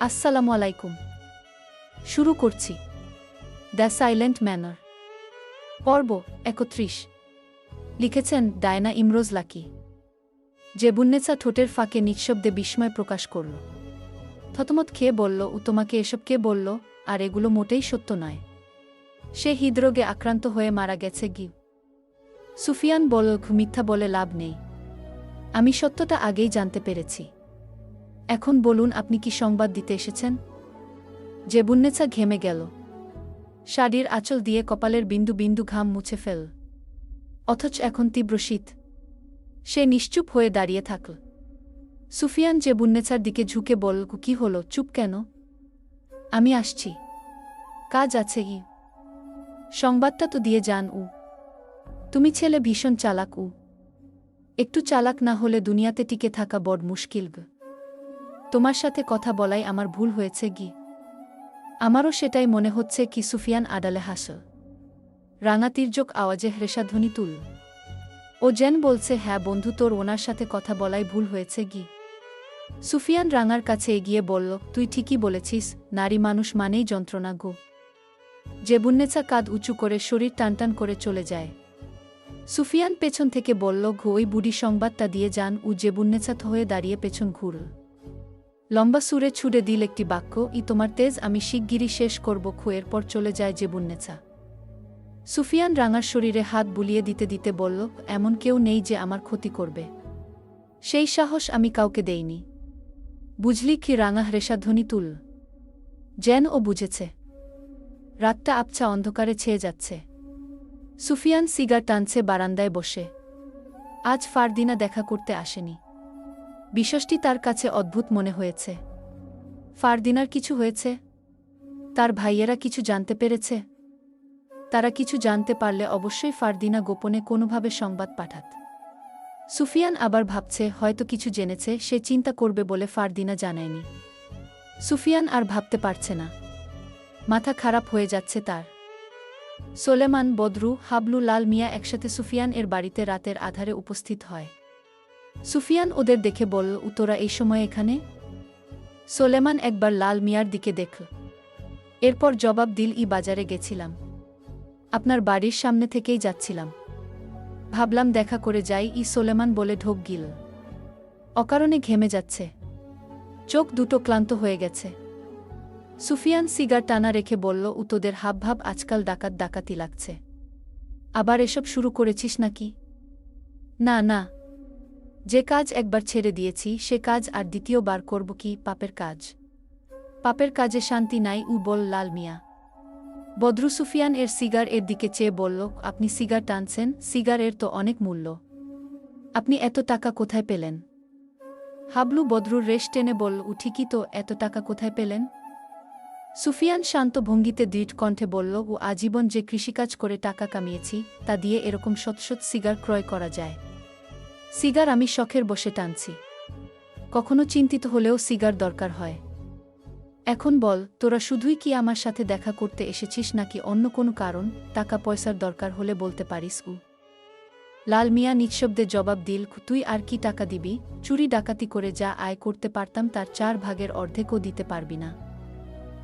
আসসালামু আলাইকুম। শুরু করছি। The silent manor. পর্ব একত্রিশ। লিখেছেন ডায়না ইমরোজ লাকি। যে বুন্নেচা ঠোঁটের ফাঁকে নিঃশব্দে বিস্ময় প্রকাশ করল। থতমত খেয়ে বলল ও তোমাকে এসব কে বলল? আর এগুলো মোটেই সত্য নয়। সে হৃদরোগে আক্রান্ত হয়ে মারা গেছে গি। সুফিয়ান বলল মিথ্যা বলে লাভ নেই। আমি সত্যটা আগেই জানতে পেরেছি। এখন বলুন, আপনি কি সংবাদ দিতে এসেছেন? যে বুন্নেচা ঘেমে গেল। শাড়ির আঁচল দিয়ে কপালের বিন্দু বিন্দু ঘাম মুছে ফেল। অথচ এখন তীব্র শীত। সে নিশ্চুপ হয়ে দাঁড়িয়ে থাকল। সুফিয়ান যে বুন্নেচার দিকে ঝুঁকে বল কি হলো? চুপ কেন? আমি আসছি। কাজ আছে ই সংবাদটা তো দিয়ে যান, উ। তুমি ছেলে ভীষণ চালাক, উ। একটু চালাক না হলে দুনিয়াতে টিকে থাকা বড় মুশকিল তোমার সাথে কথা বলাই আমার ভুল হয়েছে গি আমারও সেটাই মনে হচ্ছে কি সুফিয়ান আডালে হাস রাঙা তির্যক আওয়াজে হ্রেষাধ্বনি তুল। ও জেন বলছে হ্যাঁ বন্ধু, তোর ওনার সাথে কথা বলাই ভুল হয়েছে গি সুফিয়ান রাঙার কাছে এগিয়ে বলল, তুই ঠিকই বলেছিস, নারী মানুষ মানেই যন্ত্রণা গো। যে বুন্নেচা কাঁধ উঁচু করে শরীর টানটান করে চলে যায়। সুফিয়ান পেছন থেকে বলল, ঘো, ওই বুড়ি সংবাদটা দিয়ে যান উ বুন্নেছাত হয়ে দাঁড়িয়ে পেছন ঘুরল। লম্বা সুরে ছুড়ে দিল একটি বাক্য, ই তোমার তেজ, আমি শিগগিরই শেষ করব, খুয়ের পর চলে যায় যে বুন্নেছা সুফিয়ান রাঙার শরীরে হাত বুলিয়ে দিতে দিতে বলল, এমন কেউ নেই যে আমার ক্ষতি করবে। সেই সাহস আমি কাউকে দেইনি। বুঝলি কি রাঙা হ্রেষাধ্বনি তুল। যেন ও বুঝেছে। রাতটা আবছা অন্ধকারে ছেয়ে যাচ্ছে। সুফিয়ান সিগার টানছে বারান্দায় বসে। আজ ফারদিনা দেখা করতে আসেনি। বিষয়টি তার কাছে অদ্ভুত মনে হয়েছে। ফারদিনার কিছু হয়েছে। তার ভাইয়েরা কিছু জানতে পেরেছে। তারা কিছু জানতে পারলে অবশ্যই ফারদিনা গোপনে কোনোভাবে সংবাদ পাঠাত। সুফিয়ান আবার ভাবছে, হয়তো কিছু জেনেছে, সে চিন্তা করবে বলে ফারদিনা জানায়নি। সুফিয়ান আর ভাবতে পারছে না। মাথা খারাপ হয়ে যাচ্ছে তার। সোলেমান, বদরু, হাবলু, লাল মিয়া একসাথে সুফিয়ান এর বাড়িতে রাতের আধারে উপস্থিত হয়। সুফিয়ান ওদের দেখে বলল উতরা এই সময় এখানে? সোলেমান একবার লাল মিয়ার দিকে দেখল এরপর জবাব দিল, ই বাজারে গেছিলাম। আপনার বাড়ির সামনে থেকেই যাচ্ছিলাম। ভাবলাম দেখা করে যাই। ই সোলেমান বলে ঢোক গিল। অকারণে ঘেমে যাচ্ছে। চোখ দুটো ক্লান্ত হয়ে গেছে। সুফিয়ান সিগার টানা রেখে বলল, উ তোদের হাবভাব আজকাল ডাকাত ডাকাতি লাগছে। আবার এসব শুরু করেছিস নাকি? না না যে কাজ একবার ছেড়ে দিয়েছি, সে কাজ আর দ্বিতীয়বার করব কি পাপের কাজ? পাপের কাজে শান্তি নাই, উ বল লাল মিয়া। বদরু সুফিয়ান এর সিগার এর দিকে চেয়ে বলল, আপনি সিগার টানছেন, সিগার এর তো অনেক মূল্য। আপনি এত টাকা কোথায় পেলেন? হাবলু বদরুর রেশ টেনে বলল উ ঠিকই তো, এত টাকা কোথায় পেলেন? সুফিয়ান শান্ত ভঙ্গিতে দৃঢ় কণ্ঠে বলল, ও আজীবন যে কৃষিকাজ করে টাকা কামিয়েছি, তা দিয়ে এরকম শতশত সিগার ক্রয় করা যায়। সিগার আমি শখের বসে টানছি। কখনো চিন্তিত হলেও সিগার দরকার হয়। এখন বল, তোরা শুধুই কি আমার সাথে দেখা করতে এসেছিস নাকি অন্য কোনো কারণ? টাকা পয়সার দরকার হলে বলতে পারিস, উ। লাল মিয়া নিঃশব্দে জবাব দিল তুই আর কি টাকা দিবি? চুরি ডাকাতি করে যা আয় করতে পারতাম তার চার ভাগের অর্ধেকও দিতে পারবি না।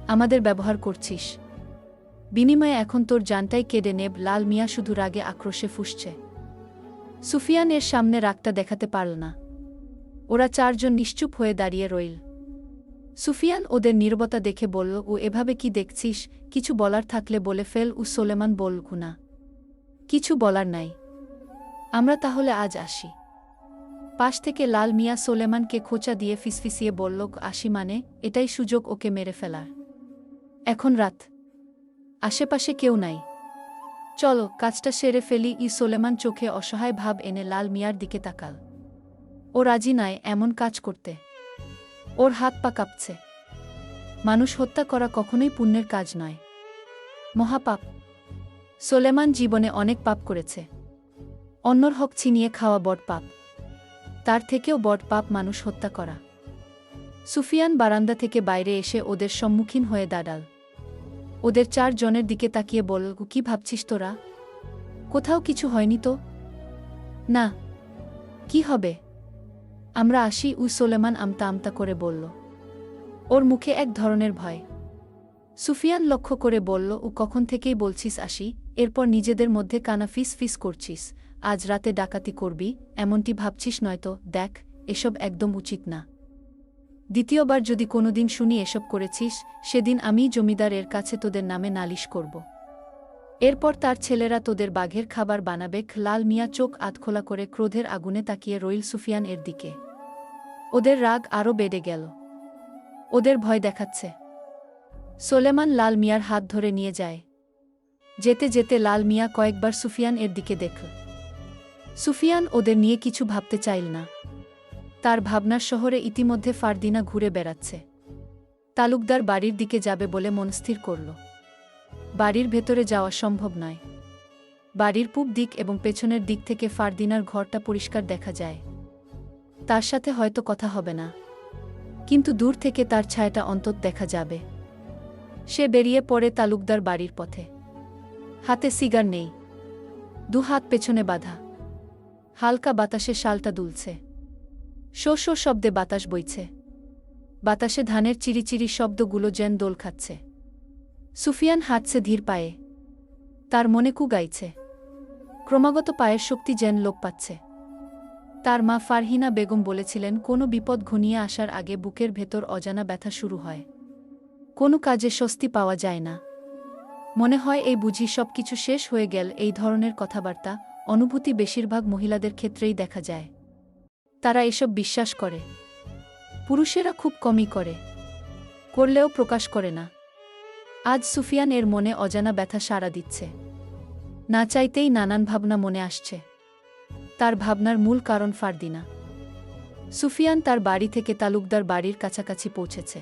আমাদের ব্যবহার করছিস। বিনিময়ে এখন তোর জানটাই কেড়ে নেব। লাল মিয়া শুধু রাগে আক্রোশে ফুসছে। সুফিয়ান এর সামনে রাগটা দেখাতে পারল না। ওরা চারজন নিশ্চুপ হয়ে দাঁড়িয়ে রইল। সুফিয়ান ওদের নীরবতা দেখে বলল, ও, এভাবে কি দেখছিস? কিছু বলার থাকলে বলে ফেল। উ সোলেমান বল না কিছু বলার নাই। আমরা তাহলে আজ আসি। পাশ থেকে লাল মিয়া সোলেমানকে খোঁচা দিয়ে ফিসফিসিয়ে বলল, আসি মানে এটাই সুযোগ ওকে মেরে ফেলার। এখন রাত। আশেপাশে কেউ নাই। চলো, কাজটা সেরে ফেলি, ই সোলেমান চোখে অসহায় ভাব এনে লাল মিয়ার দিকে তাকাল। ও রাজি নয় এমন কাজ করতে। ওর হাত পা কাঁপছে। মানুষ হত্যা করা কখনোই পুণ্যের কাজ নয়। মহাপাপ। সোলেমান জীবনে অনেক পাপ করেছে। অন্যর হক ছিনিয়ে খাওয়া বট পাপ। তার থেকেও বট পাপ মানুষ হত্যা করা। সুফিয়ান বারান্দা থেকে বাইরে এসে ওদের সম্মুখীন হয়ে দাঁড়াল। ওদের চার জনের দিকে তাকিয়ে বল কি ভাবছিস তোরা? কোথাও কিছু হয়নি তো? না। কি হবে? আমরা আসি উ সোলেমান আমতা আমতা করে বলল। ওর মুখে এক ধরনের ভয়। সুফিয়ান লক্ষ্য করে বলল ও কখন থেকেই বলছিস আসি? এরপর নিজেদের মধ্যে কানা ফিস ফিস করছিস। আজ রাতে ডাকাতি করবি, এমনটি ভাবছিস নয়তো। দেখ, এসব একদম উচিত না। দ্বিতীয়বার যদি কোনোদিন শুনি এসব করেছিস, সেদিন আমি জমিদারের কাছে তোদের নামে নালিশ করব। এরপর তার ছেলেরা তোদের বাঘের খাবার বানাবে, লাল মিয়া চোখ আধখোলা করে ক্রোধের আগুনে তাকিয়ে রইল সুফিয়ান এর দিকে। ওদের রাগ আরও বেড়ে গেল। ওদের ভয় দেখাচ্ছে। সোলেমান লাল মিয়ার হাত ধরে নিয়ে যায়। যেতে যেতে লাল মিয়া কয়েকবার সুফিয়ান এর দিকে দেখল। সুফিয়ান ওদের নিয়ে কিছু ভাবতে চাইল না। তার ভাবনার শহরে ইতিমধ্যে ফারদিনা ঘুরে বেড়াচ্ছে। তালুকদার বাড়ির দিকে যাবে বলে মনস্থির করল। বাড়ির ভেতরে যাওয়া সম্ভব নয়। বাড়ির পূব দিক এবং পেছনের দিক থেকে ফারদিনার ঘরটা পরিষ্কার দেখা যায়। তার সাথে হয়তো কথা হবে না। কিন্তু দূর থেকে তার ছায়াটা অন্তত দেখা যাবে। সে বেরিয়ে পড়ে তালুকদার বাড়ির পথে। হাতে সিগার নেই। দু হাত পেছনে বাঁধা। হালকা বাতাসে শালটা দুলছে। শো শো শব্দে বাতাস বইছে। বাতাসে ধানের চিরিচিরি শব্দগুলো যেন দোল খাচ্ছে। সুফিয়ান হাঁটছে ধীর পায়ে। তার মনে কু গাইছে। ক্রমাগত পায়ের শক্তি যেন লোপ পাচ্ছে। তার মা ফারহিনা বেগম বলেছিলেন, কোনো বিপদ ঘনিয়ে আসার আগে বুকের ভেতর অজানা ব্যথা শুরু হয়। কোনো কাজে স্বস্তি পাওয়া যায় না। মনে হয় এই বুঝি সব কিছু শেষ হয়ে গেল, এই ধরনের কথাবার্তা, অনুভূতি বেশিরভাগ মহিলাদের ক্ষেত্রেই দেখা যায়। তারা এসব বিশ্বাস করে। পুরুষেরা খুব কমই করে। করলেও প্রকাশ করে না। আজ সুফিয়ান এর মনে অজানা ব্যথা সাড়া দিচ্ছে। না চাইতেই নানান ভাবনা মনে আসছে। তার ভাবনার মূল কারণ ফারদিনা। সুফিয়ান তার বাড়ি থেকে তালুকদার বাড়ির কাছাকাছি পৌঁছেছে।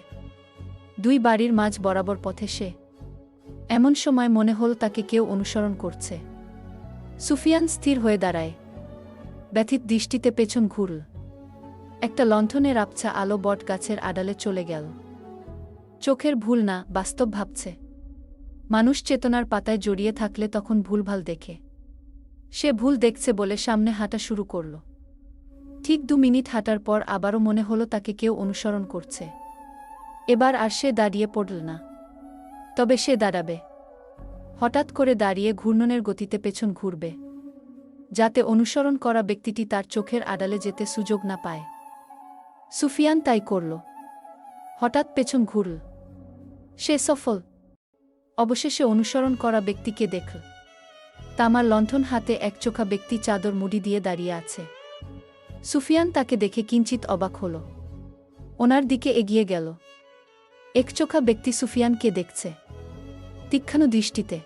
দুই বাড়ির মাঝ বরাবর পথে সে। এমন সময় মনে হল তাকে কেউ অনুসরণ করছে। সুফিয়ান স্থির হয়ে দাঁড়ায়। ব্যথিত দৃষ্টিতে পেছন ঘুরল। একটা লণ্ঠনের আবছা আলো বট গাছের আড়ালে চলে গেল। চোখের ভুল না, বাস্তব ভাবছে। মানুষ চেতনার পাতায় জড়িয়ে থাকলে তখন ভুলভাল দেখে। সে ভুল দেখছে বলে সামনে হাঁটা শুরু করল। ঠিক দু মিনিট হাঁটার পর আবারও মনে হলো তাকে কেউ অনুসরণ করছে। এবার আর সে দাঁড়িয়ে পড়ল না। তবে সে দাঁড়াবে। হঠাৎ করে দাঁড়িয়ে ঘূর্ণনের গতিতে পেছন ঘুরবে। যাতে অনুসরণ করা ব্যক্তিটি তার চোখের আড়ালে যেতে সুযোগ না পায়। সুফিয়ান তাই করল। হঠাৎ পেছন ঘুরল। সে সফল। অবশেষে অনুসরণ করা ব্যক্তিকে দেখল। তামার লণ্ঠন হাতে একচোখা ব্যক্তি চাদর মুড়ি দিয়ে দাঁড়িয়ে আছে। সুফিয়ান তাকে দেখে কিঞ্চিত অবাক হল। ওনার দিকে এগিয়ে গেল। একচোখা ব্যক্তি সুফিয়ানকে দেখছে। তীক্ষ্ণ দৃষ্টিতে।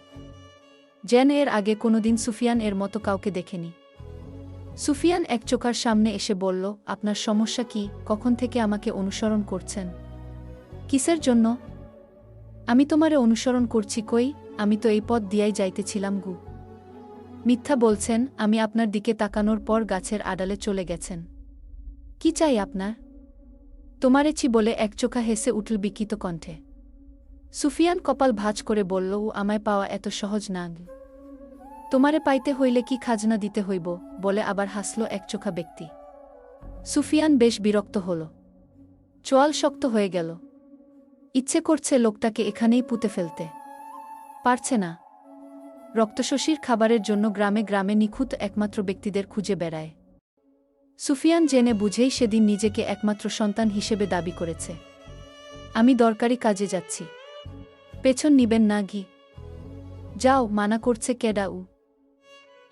যেন এর আগে কোনোদিন সুফিয়ান এর মতো কাউকে দেখেনি। সুফিয়ান এক চোখার সামনে এসে বলল, আপনার সমস্যা কি? কখন থেকে আমাকে অনুসরণ করছেন? কিসের জন্য? আমি তোমারে অনুসরণ করছি কই? আমি তো এই পথ দিয়াই যাইতেছিলাম গু। মিথ্যা বলছেন, আমি আপনার দিকে তাকানোর পর গাছের আড়ালে চলে গেছেন। কি চাই আপনার? তোমারেছি বলে এক চোখা হেসে উঠল বিকিত কণ্ঠে। সুফিয়ান কপাল ভাজ করে বলল, ও আমায় পাওয়া এত সহজ না তোমারে পাইতে হইলে কি খাজনা দিতে হইব? বলে আবার হাসল একচোখা ব্যক্তি। সুফিয়ান বেশ বিরক্ত হল। চোয়াল শক্ত হয়ে গেল। ইচ্ছে করছে লোকটাকে এখানেই পুঁতে ফেলতে। পারছে না। রক্তশশীর খাবারের জন্য গ্রামে গ্রামে নিখুঁত একমাত্র ব্যক্তিদের খুঁজে বেড়ায়। সুফিয়ান জেনে বুঝেই সেদিন নিজেকে একমাত্র সন্তান হিসেবে দাবি করেছে। আমি দরকারি কাজে যাচ্ছি। পেছন নিবেন না ঘি। যাও, মানা করছে কেডাউ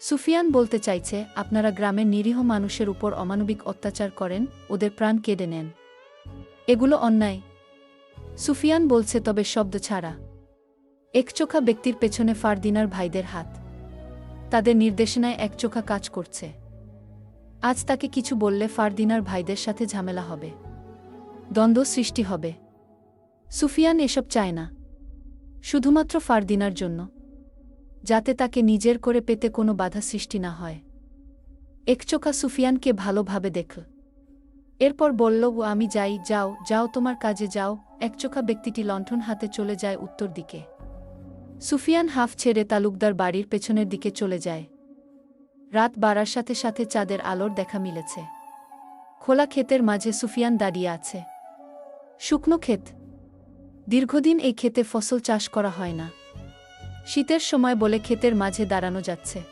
সুফিয়ান বলতে চাইছে, আপনারা গ্রামের নিরীহ মানুষের উপর অমানবিক অত্যাচার করেন, ওদের প্রাণ কেড়ে নেন। এগুলো অন্যায়। সুফিয়ান বলছে, তবে শব্দ ছাড়া। একচোখা ব্যক্তির পেছনে ফারদিনার ভাইদের হাত। তাদের নির্দেশনায় একচোখা কাজ করছে। আজ তাকে কিছু বললে ফারদিনার ভাইদের সাথে ঝামেলা হবে। দ্বন্দ্ব সৃষ্টি হবে। সুফিয়ান এসব চায় না। শুধুমাত্র ফারদিনার জন্য। যাতে তাকে নিজের করে পেতে কোনো বাধা সৃষ্টি না হয়। একচোখা সুফিয়ানকে ভালোভাবে দেখল এরপর বলল, ও, আমি যাই, যাও যাও তোমার কাজে যাও। একচোখা ব্যক্তিটি লণ্ঠন হাতে চলে যায় উত্তর দিকে। সুফিয়ান হাফ ছেড়ে তালুকদার বাড়ির পেছনের দিকে চলে যায়। রাত বাড়ার সাথে সাথে চাঁদের আলোর দেখা মিলেছে। খোলা ক্ষেতের মাঝে সুফিয়ান দাঁড়িয়ে আছে। শুকনো ক্ষেত। দীর্ঘদিন এই ক্ষেতে ফসল চাষ করা হয় না। শীতের সময় বলে ক্ষেতের মাঝে দাঁড়ানো যাচ্ছে।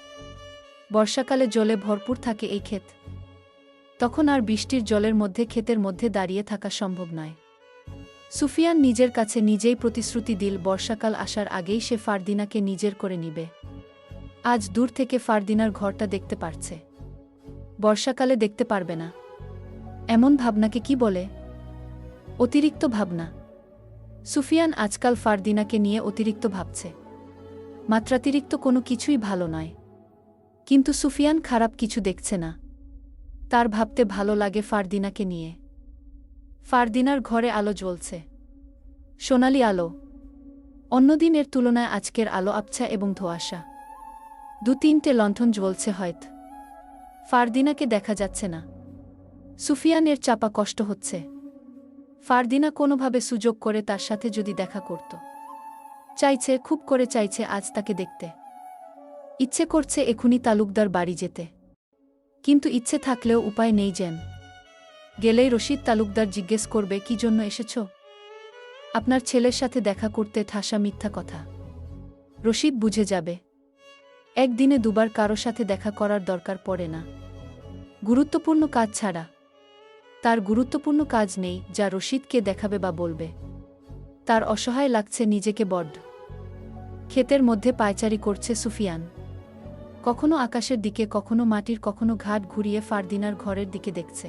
বর্ষাকালে জলে ভরপুর থাকে এই ক্ষেত। তখন আর বৃষ্টির জলের মধ্যে ক্ষেতের মধ্যে দাঁড়িয়ে থাকা সম্ভব নয়। সুফিয়ান নিজের কাছে নিজেই প্রতিশ্রুতি দিল, বর্ষাকাল আসার আগেই সে ফারদিনাকে নিজের করে নিবে। আজ দূর থেকে ফারদিনার ঘরটা দেখতে পারছে। বর্ষাকালে দেখতে পারবে না। এমন ভাবনাকে কি বলে? অতিরিক্ত ভাবনা। সুফিয়ান আজকাল ফারদিনাকে নিয়ে অতিরিক্ত ভাবছে। মাত্রাতিরিক্ত কোনো কিছুই ভালো নয়। কিন্তু সুফিয়ান খারাপ কিছু দেখছে না। তার ভাবতে ভালো লাগে ফারদিনাকে নিয়ে। ফারদিনার ঘরে আলো জ্বলছে। সোনালি আলো। অন্যদিনের তুলনায় আজকের আলো আবছা এবং ধোয়াশা। দু তিনটে লণ্ঠন জ্বলছে হয়ত। ফারদিনাকে দেখা যাচ্ছে না। সুফিয়ানের চাপা কষ্ট হচ্ছে। ফারদিনা কোনোভাবে সুযোগ করে তার সাথে যদি দেখা করত। চাইছে, খুব করে চাইছে আজ তাকে দেখতে। ইচ্ছে করছে এখুনি তালুকদার বাড়ি যেতে। কিন্তু ইচ্ছে থাকলেও উপায় নেই যেন। গেলেই রশিদ তালুকদার জিজ্ঞেস করবে, কি জন্য এসেছ? আপনার ছেলের সাথে দেখা করতে ঠাসা মিথ্যা কথা। রশিদ বুঝে যাবে। একদিনে দুবার কারও সাথে দেখা করার দরকার পড়ে না। গুরুত্বপূর্ণ কাজ ছাড়া। তার গুরুত্বপূর্ণ কাজ নেই যা রশিদকে দেখাবে বা বলবে। তার অসহায় লাগছে নিজেকে বড্ড ক্ষেতের মধ্যে পায়চারি করছে সুফিয়ান। কখনো আকাশের দিকে, কখনো মাটির, কখনো ঘাট ঘুরিয়ে ফারদিনার ঘরের দিকে দেখছে।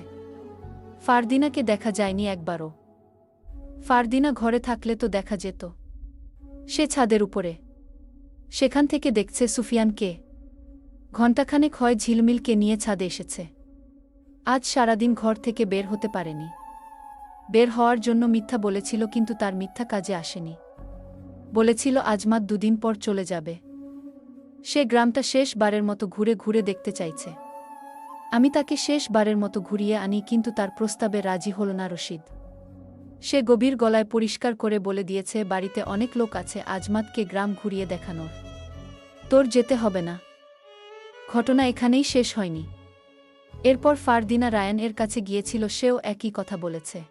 ফারদিনাকে দেখা যায়নি একবারও। ফারদিনা ঘরে থাকলে তো দেখা যেত। সে ছাদের উপরে। সেখান থেকে দেখছে সুফিয়ানকে ঘণ্টাখানেক হয় ঝিলমিলকে নিয়ে ছাদে এসেছে। আজ সারাদিন ঘর থেকে বের হতে পারেনি। বের হওয়ার জন্য মিথ্যা বলেছিল, কিন্তু তার মিথ্যা কাজে আসেনি। বলেছিল আজমাত দুদিন পর চলে যাবে। সে গ্রামটা শেষবারের মতো ঘুরে ঘুরে দেখতে চাইছে। আমি তাকে শেষবারের মতো ঘুরিয়ে আনি, কিন্তু তার প্রস্তাবে রাজি হল না রশিদ। সে গভীর গলায় পরিষ্কার করে বলে দিয়েছে, বাড়িতে অনেক লোক আছে আজমাতকে গ্রাম ঘুরিয়ে দেখানোর। তোর যেতে হবে না। ঘটনা এখানেই শেষ হয়নি। এরপর ফারদিনা রায়ান এর কাছে গিয়েছিল, সেও একই কথা বলেছে।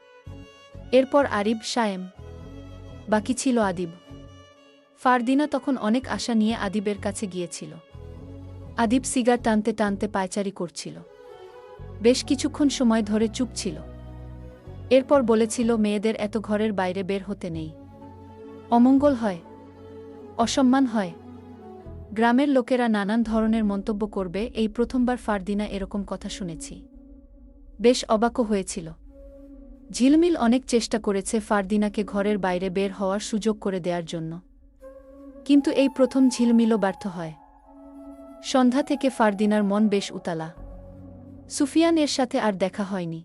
এরপর আরিব, সায়েম। বাকি ছিল আদিব। ফারদিনা তখন অনেক আশা নিয়ে আদিবের কাছে গিয়েছিল। আদিব সিগার টানতে টানতে পায়চারি করছিল। বেশ কিছুক্ষণ সময় ধরে চুপ ছিল। এরপর বলেছিল, মেয়েদের এত ঘরের বাইরে বের হতে নেই। অমঙ্গল হয়, অসম্মান হয়। গ্রামের লোকেরা নানান ধরনের মন্তব্য করবে। এই প্রথমবার ফারদিনা এরকম কথা শুনেছি। বেশ অবাকও হয়েছিল। ঝিলমিল অনেক চেষ্টা করেছে ফারদিনাকে ঘরের বাইরে বের হওয়ার সুযোগ করে দেওয়ার জন্য। কিন্তু এই প্রথম ঝিলমিলও ব্যর্থ হয়। সন্ধ্যা থেকে ফারদিনার মন বেশ উতালা। সুফিয়ান এর সাথে আর দেখা হয়নি।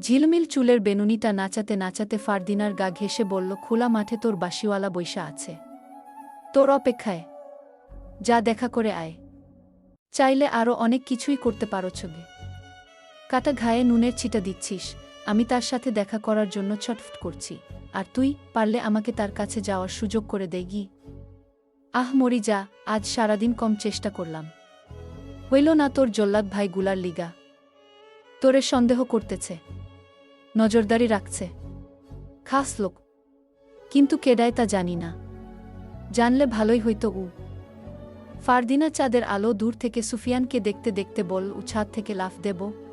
ঝিলমিল চুলের বেনুনিটা নাচাতে নাচাতে ফারদিনার গা ঘেসে বলল, খোলা মাঠে তোর বাসিওয়ালা বৈশা আছে। তোর অপেক্ষায়। যা দেখা করে আয়। চাইলে আরও অনেক কিছুই করতে পারো ছবি কাটা ঘায়ে নুনের ছিটা দিচ্ছিস। আমি তার সাথে দেখা করার জন্য ছটফট করছি, আর তুই পারলে আমাকে তার কাছে যাওয়ার সুযোগ করে দেগি আহ, মরি যা, আজ সারাদিন কম চেষ্টা করলাম। হইল না তোর জল্লাদ ভাই গুলার লিগা। তোরে সন্দেহ করতেছে। নজরদারি রাখছে। খাস লোক। কিন্তু কেডায় তা জানি না। জানলে ভালোই হইতো উ। ফারদিনা চাঁদের আলো দূর থেকে সুফিয়ানকে দেখতে দেখতে বল উ ছাদ থেকে লাফ দেব।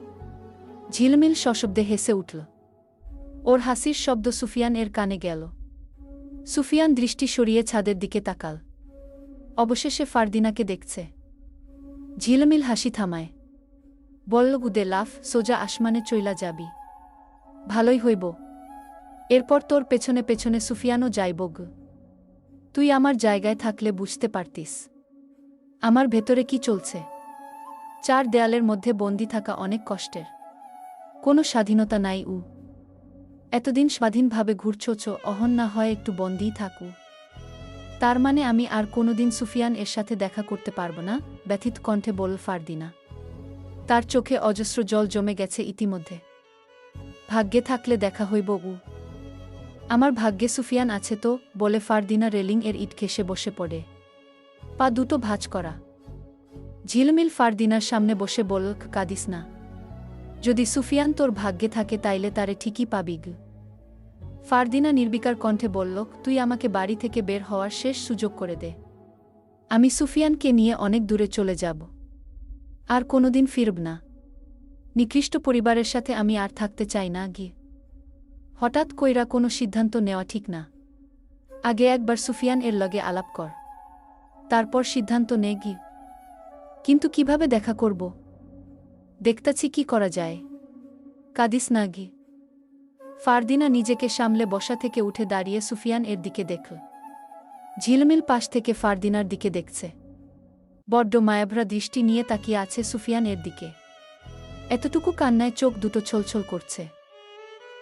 ঝিলমিল সশব্দে হেসে উঠল। ওর হাসির শব্দ সুফিয়ান এর কানে গেল। সুফিয়ান দৃষ্টি সরিয়ে ছাদের দিকে তাকাল। অবশেষে ফারদিনাকে দেখছে। ঝিলমিল হাসি থামায়। বলল, গুদে লাফ, সোজা আসমানে চইলা যাবি। ভালোই হইব। এরপর তোর পেছনে পেছনে সুফিয়ানও যাইব তুই আমার জায়গায় থাকলে বুঝতে পারতিস। আমার ভেতরে কি চলছে? চার দেয়ালের মধ্যে বন্দি থাকা অনেক কষ্টের। কোনো স্বাধীনতা নাই উ। এতদিন স্বাধীনভাবে ঘুরছোছ অহন না হয় একটু বন্দিই থাকু। তার মানে আমি আর কোনোদিন সুফিয়ান এর সাথে দেখা করতে পারব না, ব্যথিত কণ্ঠে বল ফারদিনা। তার চোখে অজস্র জল জমে গেছে ইতিমধ্যে। ভাগ্যে থাকলে দেখা হইব উ। আমার ভাগ্যে সুফিয়ান আছে তো, বলে ফারদিনা রেলিং এর ইট ঘেসে বসে পড়ে। পা দুটো ভাঁজ করা। ঝিলমিল ফারদিনার সামনে বসে বল কাদিস না। যদি সুফিয়ান তোর ভাগ্যে থাকে তাইলে তারে ঠিকই পাবি গ। ফারদিনা নির্বিকার কণ্ঠে বলল, তুই আমাকে বাড়ি থেকে বের হওয়ার শেষ সুযোগ করে দে। আমি সুফিয়ানকে নিয়ে অনেক দূরে চলে যাব। আর কোনোদিন ফিরব না। নিকৃষ্ট পরিবারের সাথে আমি আর থাকতে চাই না গিয়ে হঠাৎ কইরা কোনো সিদ্ধান্ত নেওয়া ঠিক না। আগে একবার সুফিয়ান এর লগে আলাপ কর। তারপর সিদ্ধান্ত নে গি। কিন্তু কীভাবে দেখা করব? দেখতাছি কি করা যায়। কাদিস না গি ফারদিনা নিজেকে সামলে বসা থেকে উঠে দাঁড়িয়ে সুফিয়ান এর দিকে দেখল। ঝিলমিল পাশ থেকে ফারদিনার দিকে দেখছে। বড্ড মায়াভরা দৃষ্টি নিয়ে তাকিয়ে আছে সুফিয়ান এর দিকে। এতটুকু কান্নায় চোখ দুটো ছলছল করছে।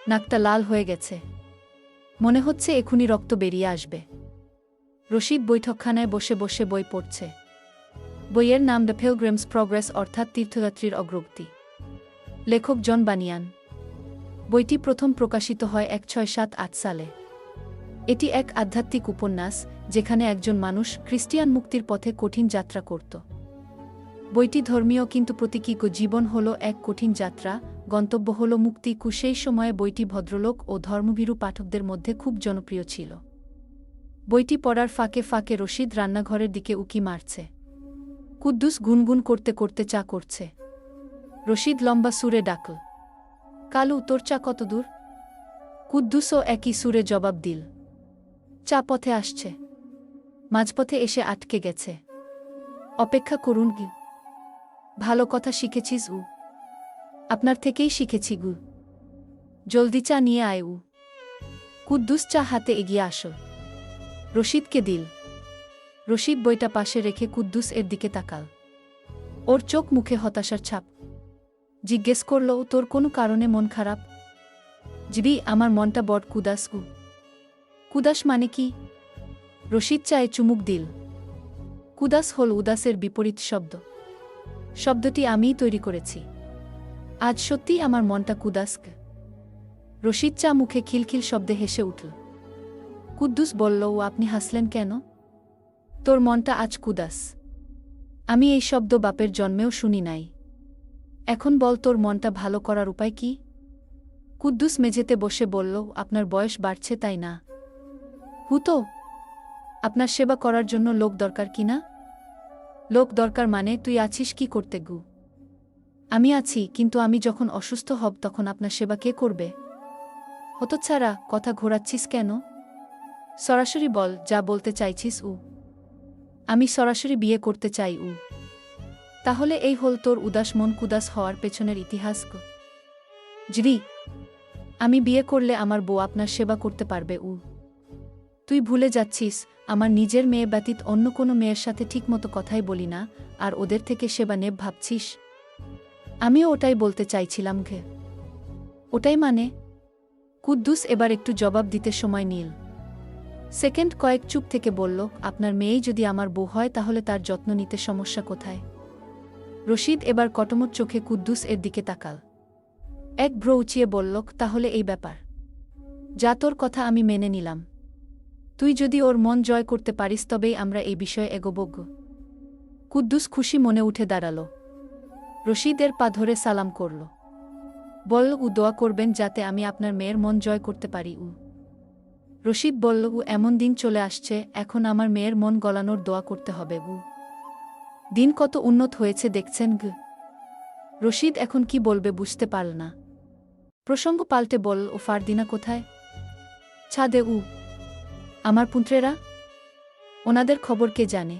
নাকটা লাল হয়ে গেছে। মনে হচ্ছে এখুনি রক্ত বেরিয়ে আসবে। রশিদ বৈঠকখানায় বসে বসে বই পড়ছে। বইয়ের নাম দ্য ফেলগ্রেমস প্রগ্রেস অর্থাৎ তীর্থযাত্রীর অগ্রগতি। লেখক জন বানিয়ান। বইটি প্রথম প্রকাশিত হয় এক ছয় সাত আট সালে। এটি এক আধ্যাত্মিক উপন্যাস, যেখানে একজন মানুষ খ্রিস্টিয়ান মুক্তির পথে কঠিন যাত্রা করত। বইটি ধর্মীয় কিন্তু প্রতীকীক জীবন হল এক কঠিন যাত্রা, গন্তব্য হল মুক্তি সেই সময়ে বইটি ভদ্রলোক ও ধর্মভীরু পাঠকদের মধ্যে খুব জনপ্রিয় ছিল। বইটি পড়ার ফাঁকে ফাঁকে রশিদ রান্নাঘরের দিকে উকি মারছে। কুদ্দুস গুনগুন করতে করতে চা করছে। রশিদ লম্বা সুরে ডাকল, কালু, তোর চা কত দূর? কুদ্দুসও একই সুরে জবাব দিল, চা পথে আসছে। মাঝপথে এসে আটকে গেছে। অপেক্ষা করুন গি ভালো কথা শিখেছিস উ। আপনার থেকেই শিখেছি গু। জলদি চা নিয়ে আয় উ। কুদ্দুস চা হাতে এগিয়ে আসো রশিদকে দিল রশিদ বইটা পাশে রেখে কুদ্দুস এর দিকে তাকাল। ওর চোখ মুখে হতাশার ছাপ। জিজ্ঞেস করল, তোর কোনো কারণে মন খারাপ? জিবি, আমার মনটা বড কুদাস গু। কুদাস মানে কি? রশিদ চায়ে চুমুক দিল। কুদাস হল উদাসের বিপরীত শব্দ। শব্দটি আমিই তৈরি করেছি। আজ সত্যিই আমার মনটা কুদাস্ক রশিদ চা মুখে খিলখিল শব্দে হেসে উঠল। কুদ্দুস বলল ও আপনি হাসলেন কেন? তোর মনটা আজ কুদাস। আমি এই শব্দ বাপের জন্মেও শুনি নাই। এখন বল তোর মনটা ভালো করার উপায় কি? কুদ্দুস মেঝেতে বসে বলল, আপনার বয়স বাড়ছে তাই না? হুতো আপনার সেবা করার জন্য লোক দরকার কি না? লোক দরকার মানে তুই আছিস কি করতে গু? আমি আছি, কিন্তু আমি যখন অসুস্থ হব তখন আপনার সেবা কে করবে? হতচ্ছাড়া, কথা ঘোরাচ্ছিস কেন? সরাসরি বল, যা বলতে চাইছিস উ। আমি সরাসরি বিয়ে করতে চাই, উ। তাহলে এই হল তোর উদাস মন কুদাস হওয়ার পেছনের ইতিহাস। জিরি আমি বিয়ে করলে আমার বউ আপনার সেবা করতে পারবে, উ। তুই ভুলে যাচ্ছিস, আমার নিজের মেয়ে ব্যতীত অন্য কোনো মেয়ের সাথে ঠিকমতো কথাই বলি না, আর ওদের থেকে সেবা নেব ভাবছিস? আমিও ওটাই বলতে চাইছিলাম, ঘে। ওটাই মানে? কুদ্দুস এবার একটু জবাব দিতে সময় নীল। সেকেন্ড কয়েক চুপ থেকে বলল, আপনার মেয়েই যদি আমার বউ হয়, তাহলে তার যত্ন নিতে সমস্যা কোথায়? রশিদ এবার কটমট চোখে কুদ্দুস এর দিকে তাকাল। এক ব্রো উঁচিয়ে বলল, তাহলে এই ব্যাপার। যা তোর কথা আমি মেনে নিলাম। তুই যদি ওর মন জয় করতে পারিস, তবেই আমরা এই বিষয়ে এগোবজ্ঞ কুদ্দুস খুশি মনে উঠে দাঁড়াল। রশিদের পা ধরে সালাম করল। বলল উ দোয়া করবেন যাতে আমি আপনার মেয়ের মন জয় করতে পারি, উ। রশিদ বলল উ এমন দিন চলে আসছে, এখন আমার মেয়ের মন গলানোর দোয়া করতে হবে উ দিন কত উন্নত হয়েছে, দেখছেন, গ। রশিদ এখন কি বলবে বুঝতে পারল না। প্রসঙ্গ পাল্টে বল ও ফারদিনা কোথায়? ছাদে উ আমার পুত্রেরা? ওনাদের খবর কে জানে?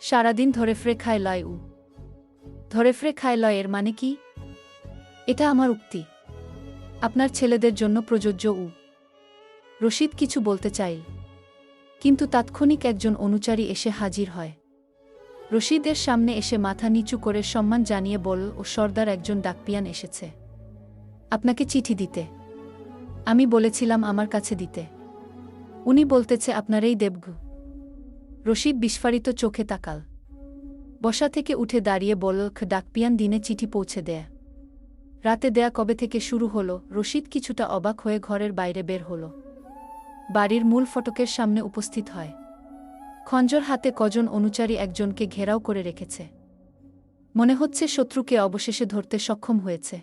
সারাদিন ধরে ফ্রে খায় লয় উ ধরে ফ্রে খায় লয় এর মানে কি? এটা আমার উক্তি। আপনার ছেলেদের জন্য প্রযোজ্য উ রশিদ কিছু বলতে চাইল। কিন্তু তাৎক্ষণিক একজন অনুচারী এসে হাজির হয়। রশিদের সামনে এসে মাথা নিচু করে সম্মান জানিয়ে বল ও সর্দার একজন ডাকপিয়ান এসেছে। আপনাকে চিঠি দিতে। আমি বলেছিলাম আমার কাছে দিতে। উনি বলতেছে আপনারই দেবগু। রশিদ বিস্ফারিত চোখে তাকাল। বসা থেকে উঠে দাঁড়িয়ে বলল ডাকপিয়ান দিনে চিঠি পৌঁছে দেয়। রাতে দেয়া কবে থেকে শুরু হলো, রশিদ কিছুটা অবাক হয়ে ঘরের বাইরে বের হল। বাড়ির মূল ফটকের সামনে উপস্থিত হয়। খঞ্জর হাতে কজন অনুচারী একজনকে ঘেরাও করে রেখেছে। মনে হচ্ছে শত্রুকে অবশেষে ধরতে সক্ষম হয়েছে।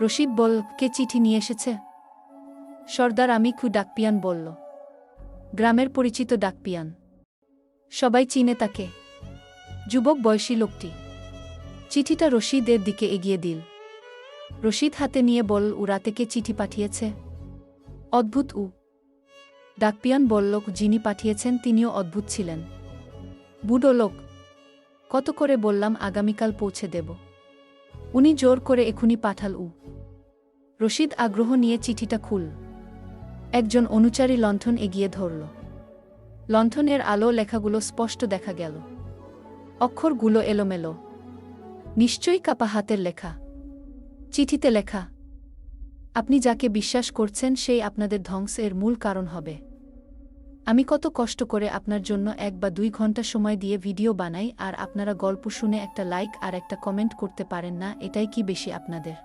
রশিদ বল কে চিঠি নিয়ে এসেছে? সর্দার আমি খু ডাকপিয়ান বলল, গ্রামের পরিচিত ডাকপিয়ান। সবাই চিনে তাকে। যুবক বয়সী লোকটি। চিঠিটা রশিদের দিকে এগিয়ে দিল। রশিদ হাতে নিয়ে বল উরা থেকে চিঠি পাঠিয়েছে? অদ্ভুত উ। ডাকপিয়ান বলল যিনি পাঠিয়েছেন তিনিও অদ্ভুত ছিলেন। বুড়ো লোক, কত করে বললাম আগামীকাল পৌঁছে দেব। উনি জোর করে এখুনি পাঠাল উ। রশিদ আগ্রহ নিয়ে চিঠিটা খুল। একজন অনুচারী লণ্ঠন এগিয়ে ধরল। লণ্ঠনের আলো লেখাগুলো স্পষ্ট দেখা গেল। অক্ষরগুলো এলোমেলো। নিশ্চয়ই কাপা হাতের লেখা। চিঠিতে লেখা আপনি যাকে বিশ্বাস করছেন সেই আপনাদের ধ্বংসের মূল কারণ হবে। আমি কত কষ্ট করে আপনার জন্য এক বা দুই ঘণ্টা সময় দিয়ে ভিডিও বানাই আর আপনারা গল্প শুনে একটা লাইক আর একটা কমেন্ট করতে পারেন না, এটাই কি বেশি আপনাদের?